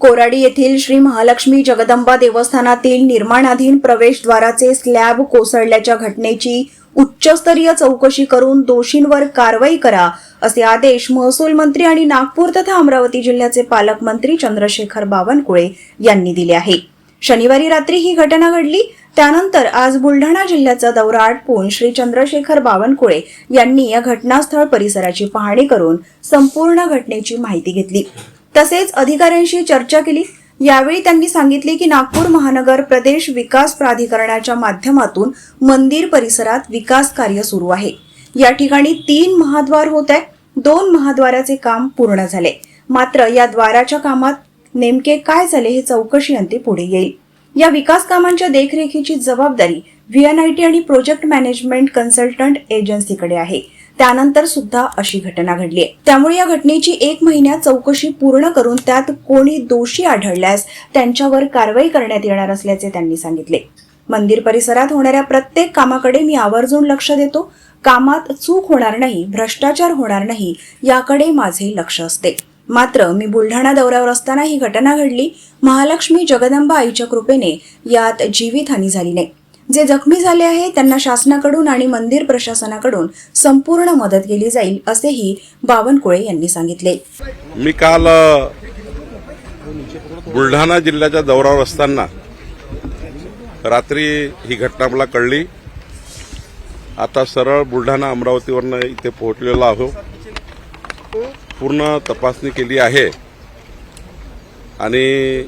कोराडी येथील श्री महालक्ष्मी जगदंबा देवस्थानातील निर्माणाधीन प्रवेशद्वाराचे स्लॅब कोसळल्याच्या घटनेची उच्चस्तरीय चौकशी करून दोषींवर कारवाई करा असे आदेश महसूल मंत्री आणि नागपूर तथा अमरावती जिल्ह्याचे पालकमंत्री चंद्रशेखर बावनकुळे यांनी दिले आहे. शनिवारी रात्री ही घटना घडली त्यानंतर आज बुलढाणा जिल्ह्याचा दौरा आटपून श्री चंद्रशेखर बावनकुळे यांनी या घटनास्थळ परिसराची पाहणी करून संपूर्ण घटनेची माहिती घेतली. तसेच अधिकाऱ्यांशी चर्चा केली. यावेळी त्यांनी सांगितले की नागपूर महानगर प्रदेश विकास प्राधिकरणाच्या माध्यमातून मंदिर परिसरात विकास कार्य सुरू आहे. या ठिकाणी तीन महाद्वार होत आहे दोन महाद्वाराचे काम पूर्ण झाले. मात्र या द्वाराच्या कामात नेमके काय झाले हे चौकशी अंती पुढे येईल. या विकास कामांच्या देखरेखीची जबाबदारी व्हीएनआयटी आणि प्रोजेक्ट मॅनेजमेंट कन्सल्टंट एजन्सीकडे आहे. त्यानंतर सुद्धा अशी घटना घडली आहे. त्यामुळे या घटनेची एक महिन्यात चौकशी पूर्ण करून त्यात कोणी दोषी आढळल्यास त्यांच्यावर कारवाई करण्यात येणार असल्याचे त्यांनी सांगितले. मंदिर परिसरात होणाऱ्या प्रत्येक कामाकडे मी आवर्जून लक्ष देतो. कामात चूक होणार नाही भ्रष्टाचार होणार नाही याकडे माझे लक्ष असते. मात्र मी बुलढाणा दौऱ्यावर असताना ही घटना घडली. महालक्ष्मी जगदंबा आईच्या कृपेने यात जीवितहानी झाली नाही. जे जखमी झाले आहे त्यांना शासनाकडून आणि मंदिर प्रशासनाकडून संपूर्ण मदत केली जाईल असेही बावनकुळे यांनी सांगितले. मी काल बुलढाणा जिल्ह्याच्या दौऱ्यावर असताना रात्री ही घटना मला कळली. आता सरळ बुलढाणा अमरावतीवरनं इथे पोहोचलेलो आहो पूर्ण तपासणी केली आहे. आणि